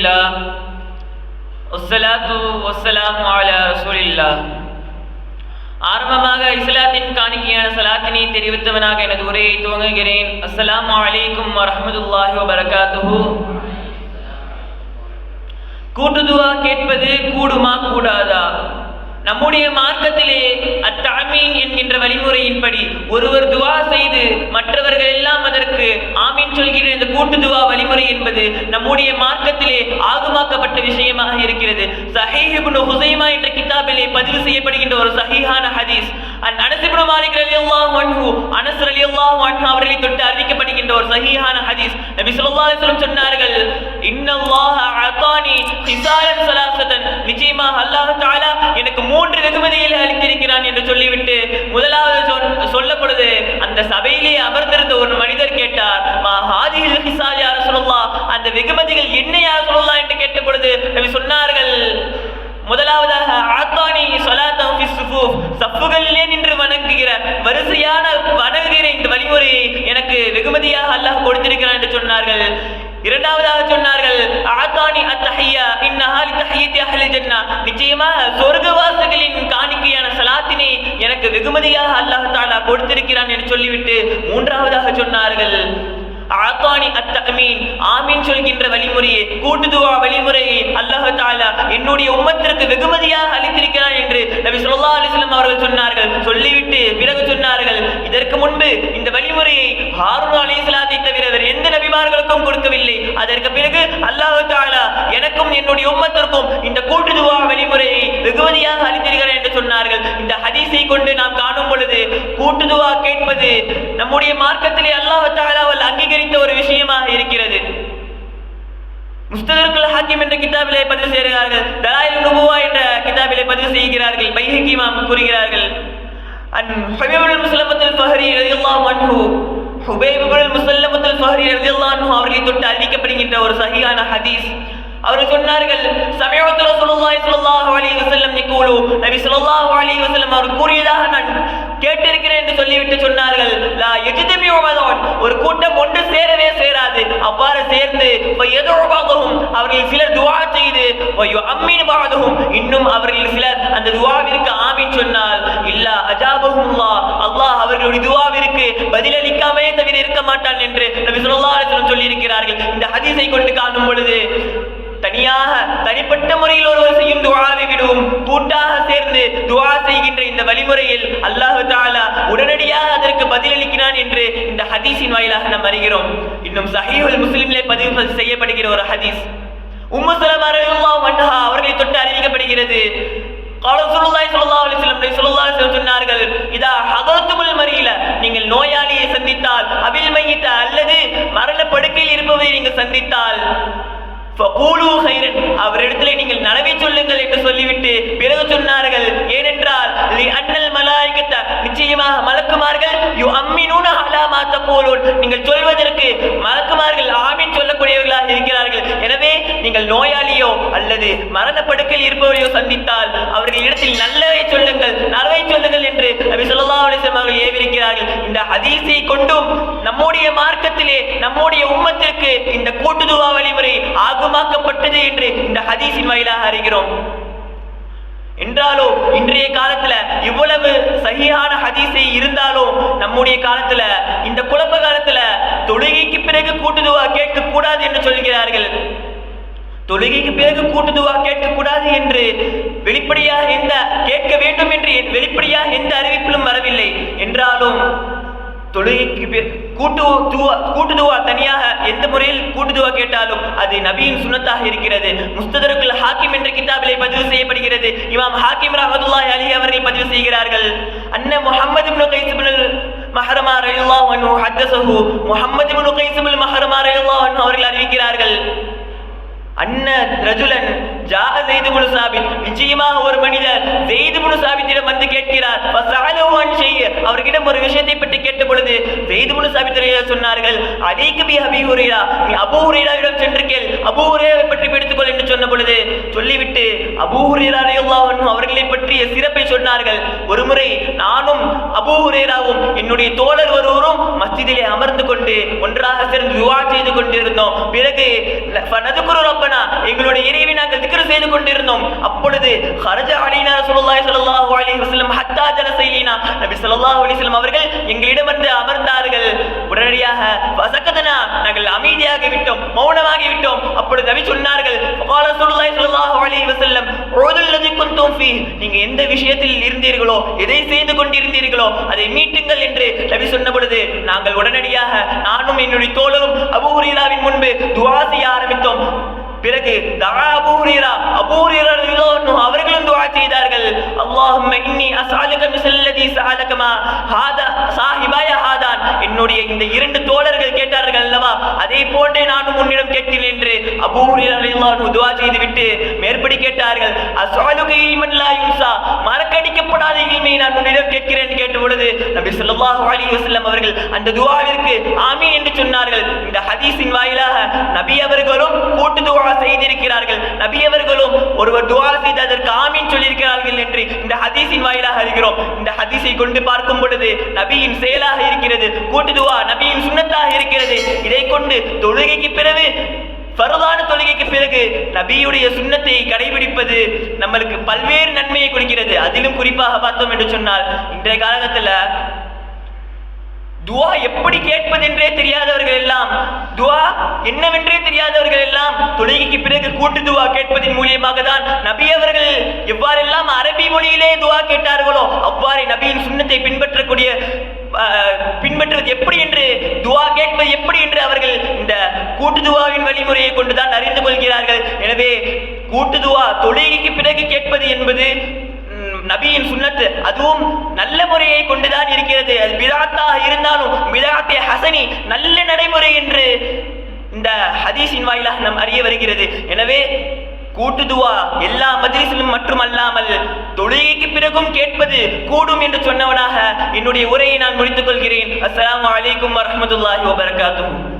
الحمد لله والصلاة والسلام على رسول الله ஆரம்பமாக இஸ்லாத்தின் காணிக்கையான சலாத்தினை தெரிவித்தவனாக எனது உரையை துவங்குகிறேன் அஸ்ஸலாமு அலைக்கும் வரஹ்மத்துல்லாஹி வபரகாத்துஹு கூட்டுதுவா கேட்பது கூடுமா கூடாதா நம்முடைய மார்க்கத்திலே அத்தாமீன் என்கின்ற வழிமுறையின்படி ஒருவர் துவா செய்து மற்றவர்கள் கூட்டு துவா வழிமுறை என்பது நம்முடைய மார்க்கத்திலே ஆகமாக்கப்பட்ட விஷயமாக இருக்கிறது. சஹீஹ் ஹுசைமா என்ற கிதாபிலே பதிவு செய்யப்படுகின்ற ஒரு சஹீஹான ஹதீஸ். அன் அனஸ் இப்னு மாலிக் ரலியல்லாஹு அன்ஹு அனஸ் ரலியல்லாஹு அன்ஹு அவர்களை தொட்டு அறிவிக்கப்படுகின்ற ஒரு சஹீஹான ஹதீஸ். நபி ஸல்லல்லாஹு அலைஹி வஸல்லம் சொன்னார்கள் இன்னல்லாஹ அதானி ஹிசாலன் சலாசதன் நிச்சயமாக அல்லாஹ் தஆலா எனக்கு மூன்று வெகுமதிகளை அளித்திருக்கிறான் என்று சொல்லிவிட்டு முதலாவது சொல்லப்படுது அந்த சபையிலே அமர்ந்திருந்த ஒரு மனிதர் கேட்டார் மா ஹாதிஹில் ஹிசால் யார் சொல்லலாம் அந்த வெகுமதிகள் என்ன யார் சொல்லலாம் என்று கேட்ட பொழுது நபி சொன்னார்கள் முதலாவதாக ஆத்தானி சொலாத்தம் ஃபி சுஃபூஃப் சஃப்புகளிலே நின்று வணங்குகிற வரிசையான வணங்குகிற இந்த வழிமுறையை எனக்கு வெகுமதியாக அல்லாஹ் கொடுத்திருக்கிறான் என்று சொன்னார்கள். இரண்டாவதாக சொன்னார்கள் ஆத்தானி அத்தஹையா இன்னஹாலி தஹியத்தி அஹ்லில் ஜன்னா. நிச்சயமாக சொர்க்கவாசிகளின் காணிக்கையான சலாத்தினை எனக்கு வெகுமதியாக அல்லாஹ் தாலா கொடுத்திருக்கிறான் என்று சொல்லிவிட்டு மூன்றாவதாக சொன்னார்கள் ஆத்தானி அத்தமீன் ஆமீன் சொல்கின்ற வழிமுறையை கூட்டுதுவா வழிமுறையை. அல்லாஹ் தாலா என்னுடைய உம்மத்திற்கு வெகுமதியாக அளித்திருக்கிறான் என்று நபி சொல்லா அலிஸ்லாம் அவர்கள் சொன்னார்கள். சொல்லிவிட்டு பிறகு சொன்னார்கள். இதற்கு முன்பு இந்த வழிமுறையை ஹாரூன் அலைஹிஸ்ஸலாத்தை தவிர வேறு எந்த நபிமார்களுக்கும் கொடுக்கவில்லை. அதற்கு பிறகு அல்லாஹ் தாலா எனக்கும் என்னுடைய உம்மத்திற்கும் இந்த கூட்டுதுவா வழிமுறையை வெகுமதியாக அளித்திருக்கிறான் என்று சொன்னார்கள். இந்த ஹதீஸை கொண்டு நாம் காணும் பொழுது கூட்டுதுவா கேட்பது நம்முடைய மார்க்கத்திலே அல்லாஹ் தாலா இருக்கிறது. முஸ்ததருக்குல் ஹாக்கிம் என்ற கிதாபிலே பதிவு செய்கிறார்கள். தலாயில் நுபுவா என்ற கிதாபிலே பதிவு செய்கிறார்கள். பைஹிகிமாம் கூறுகிறார்கள். அன் ஹபீபுல் முஸ்லமத்துல் ஃபஹரி ரலியல்லாஹு அன்ஹு ஹுபைபுல் முஸ்லமத்துல் ஃபஹரி ரலியல்லாஹு அன்ஹு அவர்களை தொட்டு அறிவிக்கப்படுகின்ற ஒரு சஹீஹான ஹதீஸ். அவர்கள் சொன்னார்கள் சமயத்தில் ரசூலுல்லாஹி ஸல்லல்லாஹு அலைஹி வஸல்லம் யகூலு. நபி ஸல்லல்லாஹு அலைஹி வஸல்லம் அவர் கூறியதாக நான் கேட்டிருக்கிறேன். சொல்லிவிட்டு சொன்னார்கள் லா யஜ்தமிஉ மதன் ஒரு கூட்டம் ஒன்று சேரவே சேராது. அவ்வாறு சேர்ந்து வயதுபாகவும் அவர்கள் சிலர் துவா செய்து வயுஅம்மினு பாதுஹும். இன்னும் அவர்கள் சிலர் அந்த துவாவிற்கு ஆமீன் சொன்னால் இல்லா அஜாபஹுல்லாஹ் அல்லாஹ் அவர்களுடைய துவாவிற்கு பதிலளிக்காமே தவிர இருக்க மாட்டான் என்று நபி ஸல்லல்லாஹு சொல்லி இருக்கிறார்கள் இந்த ஹதீஸை கொண்டு காணும் பொழுது தனியாக தனிப்பட்ட முறையில் ஒருவர் செய்யும் துவாவை விடுவோம் கூட்டாக சேர்ந்து துவா இந்த வழிமுறையில் அல்லாஹ் தஆலா உடனடியாக அதற்கு பதிலளிக்கிறான் என்று இந்த ஹதீஸின் வாயிலாக நாம் அறிகிறோம் இன்னும் சஹீஹுல் முஸ்லிமிலே பதிவு செய்யப்படுகிற ஒரு ஹதீஸ் உம்மு சலமா ரலியல்லாஹு அன்ஹா அவர்களை தொட்டு அறிவிக்கப்படுகிறது قال رسول الله صلى الله عليه وسلم நபி ஸல்லல்லாஹு அலைஹி வஸல்லம் சொன்னார்கள் இதா ஹதரத்துல் மரீல நீங்கள் நோயாளியை சந்தித்தால் அபில் மையித்த அல்லது மரண படுக்கையில் இருப்பவரை நீங்கள் சந்தித்தால் ஃபகூலு ஹைரன் அவரிடத்திலே நீங்கள் நலவை சொல்லுங்கள் என்று சொல்லிவிட்டு பிறகு சொன்னார்கள் நிச்சயமாக மலக்குமார்கள் யு அம்மினூன அலா மா நீங்கள் சொல்வதற்கு மலக்குமார்கள் ஆமின் சொல்லக்கூடியவர்களாக இருக்கிறார்கள். எனவே நீங்கள் நோயாளியோ அல்லது மரணப்படுக்கையில் இருப்பவரையோ சந்தித்தால் அவர்கள் இடத்தில் நல்லவை சொல்லுங்கள் நலவை சொல்லுங்கள் என்று நபி சொல்லா அலைஹி அவர்கள் ஏவிருக்கிறார்கள் இந்த ஹதீஸை கொண்டும் நம்முடைய மார்க்கத்திலே நம்முடைய உம்மத்திற்கு இந்த கூட்டுதுவா வழிமுறை ஆகுமாக்கப்பட்டது என்று இந்த ஹதீஸின் வாயிலாக அறிகிறோம். என்றாலோ இன்றைய காலத்துல இவ்வளவு சகியான ஹதீஸை இருந்தாலும் நம்முடைய காலத்துல இந்த குழப்ப காலத்துல தொழுகைக்கு பிறகு கூட்டுதுவா கேட்க கூடாது என்று சொல்கிறார்கள். தொழுகைக்கு பிறகு கூட்டுதுவா கேட்கக்கூடாது என்று வெளிப்படையாக எந்த கேட்க வேண்டும் என்று வெளிப்படையாக எந்த அறிவிப்பிலும் வரவில்லை. என்றாலும் தொழுகைக்கு கூட்டு துவா கூட்டு துவா தனியாக எந்த முறையில் கூட்டு துவா கேட்டாலும் அது நபியின் சுனத்தாக இருக்கிறது. முஸ்ததருக்குல் ஹாக்கிம் என்ற கிதாபிலே பதிவு செய்யப்படுகிறது. இமாம் ஹாக்கிம் ரஹமதுல்லாஹி அலி அவர்கள் பதிவு செய்கிறார்கள். அன்ன முஹம்மது இப்னு கைஸ் இப்னு மஹரமா ரலியல்லாஹு அன்ஹு ஹத்தஸஹு. முஹம்மது இப்னு கைஸ் இப்னு மஹரமா ரலியல்லாஹு அன்ஹு அவர்கள் அறிவிக்கிறார்கள். அன்ன ரஜுலன் ஜாஹ செய்து முழு சாபித். நிச்சயமாக ஒரு மனிதர் செய்து சாபித்திடம் வந்து கேட்கிறார். அவர்களிடம் ஒரு விஷயத்தை பற்றி கேட்ட பொழுது செய்து முழு சொன்னார்கள் அலைக்கு பி அபி ஹுரைரா நீ அபூ ஹுரைராவிடம் சென்று கேள் அபூ ஹுரைராவை பற்றி எடுத்துக்கொள் என்று சொன்ன பொழுது சொல்லிவிட்டு அபூ ஹுரைரா அவர்களை பற்றிய சிறப்பை சொன்னார்கள். ஒருமுறை நானும் அபூ ஹுரைராவும் என்னுடைய தோழர் ஒருவரும் மஸ்ஜிதிலே அமர்ந்து கொண்டு ஒன்றாக சேர்ந்து துஆ செய்து கொண்டிருந்தோம். பிறகு எங்களுடைய செய்து கொண்டிருந்தோம் அப்பொழுது ஹரஜ அலைனா ரசூலுல்லாஹி ஸல்லல்லாஹு அலைஹி வஸல்லம் ஹத்தா நபி ஸல்லல்லாஹு அலைஹி வஸல்லம் அவர்கள் எங்களிடம் வந்து அமர்ந்தார்கள். உடனடியாக வசக்கதனா நாங்கள் அமைதியாகி விட்டோம் மௌனமாகி விட்டோம் அப்பொழுது நபி சொன்னார்கள் ஃபகால ரசூலுல்லாஹி ஸல்லல்லாஹு அலைஹி வஸல்லம் உதுல் லதி குன்தும் ஃபீ நீங்க எந்த விஷயத்தில் இருந்தீர்களோ எதை செய்து கொண்டிருந்தீர்களோ அதை மீட்டுங்கள் என்று நபி சொன்ன பொழுது நாங்கள் உடனடியாக நானும் என்னுடைய தோழரும் அபூ முன்பு துஆ செய்ய ஆரம்பித்தோம். பிறகு தஆ அபூரிரா ரலியல்லாஹு அவர்களும் துஆ செய்தார்கள். அல்லாஹும்ம இன்னி அஸ்அலுக மிஸல்லதி சஅலகமா ஹாதா சாஹிபாய ஹாதான். என்னுடைய இந்த இரண்டு தோழர்கள் கேட்டார்கள் அல்லவா அதே போன்றே நானும் உன்னிடம் கேட்கிறேன் என்று அபூ ரலியல்லாஹு துஆ செய்துவிட்டு மேற்படி கேட்டார்கள். அஸ்அலுக இல்மன் லா யுன்சா மறக்கடிக்கப்படாத இல்மை நான் உன்னிடம் கேட்கிறேன் கேட்டு கேட்ட பொழுது நபி ஸல்லல்லாஹு அலைஹி வஸல்லம் அவர்கள் அந்த துஆவிற்கு ஆமீன் என்று சொன்னார்கள். இந்த ஹதீஸின் வாயிலாக நபி அவர்களும் கூட்டு துஆ செய்திருக்கிறார்கள் நபியவர்களும் ஒருவர் துவா செய்து அதற்கு ஆமீன் சொல்லியிருக்கிறார்கள் என்று இந்த ஹதீஸின் வாயிலாக அறிகிறோம். இந்த ஹதீஸை கொண்டு பார்க்கும் பொழுது நபியின் செயலாக இருக்கிறது கூட்டு துவா நபியின் சுண்ணத்தாக இருக்கிறது. இதை கொண்டு தொழுகைக்கு பிறகு ஃபர்தான தொழுகைக்கு பிறகு நபியுடைய சுண்ணத்தை கடைபிடிப்பது நம்மளுக்கு பல்வேறு நன்மையை கொடுக்கிறது. அதிலும் குறிப்பாக பார்த்தோம் என்று சொன்னால் இன்றைய காலகட்டத்தில் துவா எப்படி கேட்பது என்றே தெரியாதவர்கள் எல்லாம் துவா என்னவென்றே தெரியாதவர்கள் எல்லாம் தொழுகைக்கு பிறகு கூட்டு துவா கேட்பதன் மூலியமாக தான் நபி அவர்கள் எவ்வாறெல்லாம் அரபி மொழியிலே துவா கேட்டார்களோ அவ்வாறே நபியின் சுண்ணத்தை பின்பற்றக்கூடிய பின்பற்றுவது எப்படி என்று துவா கேட்பது எப்படி என்று அவர்கள் இந்த கூட்டு துவாவின் வழிமுறையை கொண்டுதான் அறிந்து கொள்கிறார்கள். எனவே கூட்டு துவா தொழுகைக்கு பிறகு கேட்பது என்பது நபியின் சுண்ணத்து அதுவும் நல்ல முறையை கொண்டுதான் இருக்கிறது. அது பிதாத்தாக இருந்தாலும் பிதாத்தே ஹசனி நல்ல நடைமுறை என்று இந்த ஹதீஸின் வாயிலாக நாம் அறிய வருகிறது. எனவே கூட்டுதுவா எல்லா மஜ்லிஸிலும் மட்டுமல்லாமல் தொழுகைக்கு பிறகும் கேட்பது கூடும் என்று சொன்னவனாக என்னுடைய உரையை நான் முடித்துக் கொள்கிறேன். அஸ்லாம் அலைக்கும் வரமத்துல்லாஹி வபரகாத்துஹு.